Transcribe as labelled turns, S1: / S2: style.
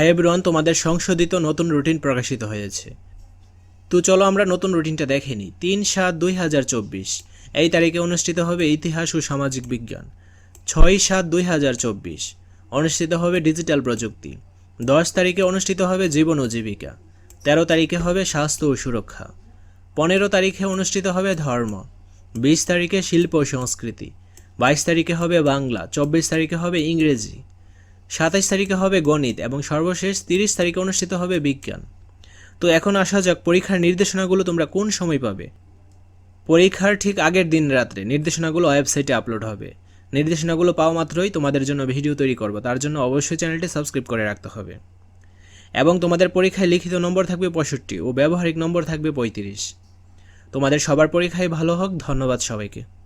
S1: Hi everyone, তোমাদের সংশোধিত নতুন রুটিন প্রকাশিত হয়েছে। তো চলো আমরা নতুন রুটিনটা দেখে নিই। তিন সাত দুই হাজার চব্বিশ। এই তারিখে অনুষ্ঠিত হবে ইতিহাস ও সামাজিক বিজ্ঞান। ছয় সাত দুই হাজার চব্বিশ। অনুষ্ঠিত হবে ডিজিটাল প্রযুক্তি। দশ তারিখে অনুষ্ঠিত হবে জীবন ও জীবিকা। তেরো তারিখে হবে স্বাস্থ্য ও সুরক্ষা। পনেরো তারিখে অনুষ্ঠিত হবে ধর্ম। বিশ তারিখে শিল্প ও সংস্কৃতি। বাইশ তারিখে হবে বাংলা। চব্বিশ তারিখে হবে ইংরেজি। সাতাইশ তারিখে হবে গণিত এবং সর্বশেষ তিরিশ তারিখে অনুষ্ঠিত হবে বিজ্ঞান। তো এখন আসা যাক পরীক্ষার নির্দেশনাগুলো তোমরা কোন সময় পাবে? পরীক্ষার ঠিক আগের দিন রাত্রে নির্দেশনাগুলো ওয়েবসাইটে আপলোড হবে। নির্দেশনাগুলো পাওয়া মাত্রই তোমাদের জন্য ভিডিও তৈরি করব, তার জন্য অবশ্যই চ্যানেলটি সাবস্ক্রাইব করে রাখতে হবে। এবং তোমাদের পরীক্ষায় লিখিত নম্বর থাকবে পঁয়ষট্টি ও ব্যবহারিক নম্বর থাকবে পঁয়ত্রিশ। তোমাদের সবার পরীক্ষায় ভালো হোক, ধন্যবাদ সবাইকে।